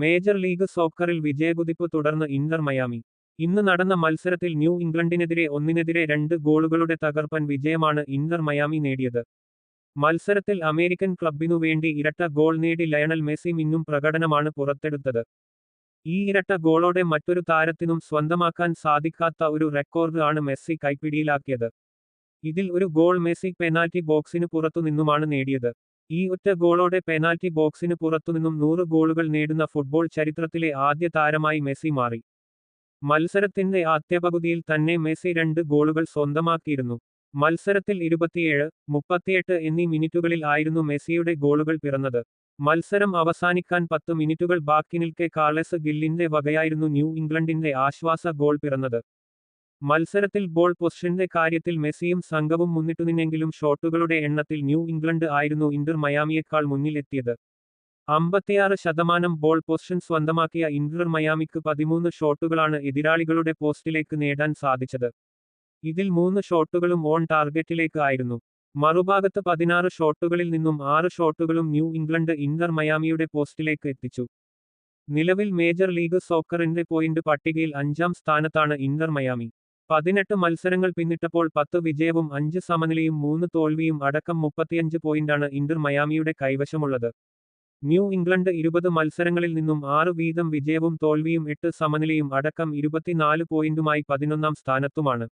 Major league സോക്കറിൽ വിജയകുതിപ്പ് തുടർന്ന് Inter Miami. ഇന്ന് നടന്ന മത്സരത്തിൽ ന്യൂ ഇംഗ്ലണ്ടിനെതിരെ ഒന്നിനെതിരെ രണ്ട് ഗോളുകളുടെ തകർപ്പൻ വിജയമാണ് ഇന്റർ മയാമി നേടിയത്. മത്സരത്തിൽ അമേരിക്കൻ ക്ലബിനു വേണ്ടി ഇരട്ട ഗോൾ നേടി ലയണൽ മെസ്സി മിന്നും പ്രകടനമാണ് പുറത്തെടുത്തത്. ഈ ഇരട്ട ഗോളോടെ മറ്റൊരു താരത്തിനും സ്വന്തമാക്കാൻ സാധിക്കാത്ത ഒരു റെക്കോർഡ് ആണ് മെസ്സി കൈപ്പിടിയിലാക്കിയത്. ഇതിൽ ഒരു ഗോൾ മെസ്സി പെനാൽറ്റി ബോക്സിന് പുറത്തുനിന്നുമാണ് നേടിയത്. ഈ ഒറ്റ ഗോളോടെ പെനാൽറ്റി ബോക്സിന് പുറത്തുനിന്നും നൂറ് ഗോളുകൾ നേടുന്ന ഫുട്ബോൾ ചരിത്രത്തിലെ ആദ്യ താരമായി മെസ്സി മാറി. മത്സരത്തിന്റെ ആദ്യപകുതിയിൽ തന്നെ മെസ്സി രണ്ട് ഗോളുകൾ സ്വന്തമാക്കിയിരുന്നു. മത്സരത്തിൽ ഇരുപത്തിയേഴ് മുപ്പത്തിയെട്ട് എന്നീ മിനിറ്റുകളിൽ ആയിരുന്നു മെസ്സിയുടെ ഗോളുകൾ പിറന്നത്. മത്സരം അവസാനിക്കാൻ പത്ത് മിനിറ്റുകൾ ബാക്കി നിൽക്കെ കാർലെസ് ഗില്ലിന്റെ വകയായിരുന്നു ന്യൂ ഇംഗ്ലണ്ടിന്റെ ആശ്വാസ ഗോൾ പിറന്നത്. മത്സരത്തിൽ ബോൾ പൊസിഷന്റെ കാര്യത്തിൽ മെസ്സിയും സംഘവും മുന്നിട്ടുനിന്നെങ്കിലും ഷോട്ടുകളുടെ എണ്ണത്തിൽ ന്യൂ ഇംഗ്ലണ്ട് ആയിരുന്നു ഇന്റർ മയാമിയേക്കാൾ മുന്നിലെത്തിയത്. അമ്പത്തിയാറ് ശതമാനം ബോൾ പൊസിഷൻ സ്വന്തമാക്കിയ ഇന്റർ മയാമിക്ക് പതിമൂന്ന് ഷോട്ടുകളാണ് എതിരാളികളുടെ പോസ്റ്റിലേക്ക് നേടാൻ സാധിച്ചത്. ഇതിൽ മൂന്ന് ഷോട്ടുകളും ഓൺ ടാർഗറ്റിലേക്ക് ആയിരുന്നു. മറുഭാഗത്ത് പതിനാറ് ഷോട്ടുകളിൽ നിന്നും ആറ് ഷോട്ടുകളും ന്യൂ ഇംഗ്ലണ്ട് ഇന്റർ മയാമിയുടെ പോസ്റ്റിലേക്ക് എത്തിച്ചു. നിലവിൽ മേജർ ലീഗ് സോക്കറിന്റെ പോയിന്റ് പട്ടികയിൽ അഞ്ചാം സ്ഥാനത്താണ് ഇന്റർ മയാമി. പതിനെട്ട് മത്സരങ്ങൾ പിന്നിട്ടപ്പോൾ പത്ത് വിജയവും അഞ്ച് സമനിലയും മൂന്ന് തോൽവിയും അടക്കം മുപ്പത്തിയഞ്ച് പോയിന്റാണ് ഇന്റർ മയാമിയുടെ കൈവശമുള്ളത്. ന്യൂ ഇംഗ്ലണ്ട് ഇരുപത് മത്സരങ്ങളിൽ നിന്നും ആറ് വീതം വിജയവും തോൽവിയും എട്ട് സമനിലയും അടക്കം ഇരുപത്തിനാല് പോയിന്റുമായി പതിനൊന്നാം സ്ഥാനത്തുമാണ്.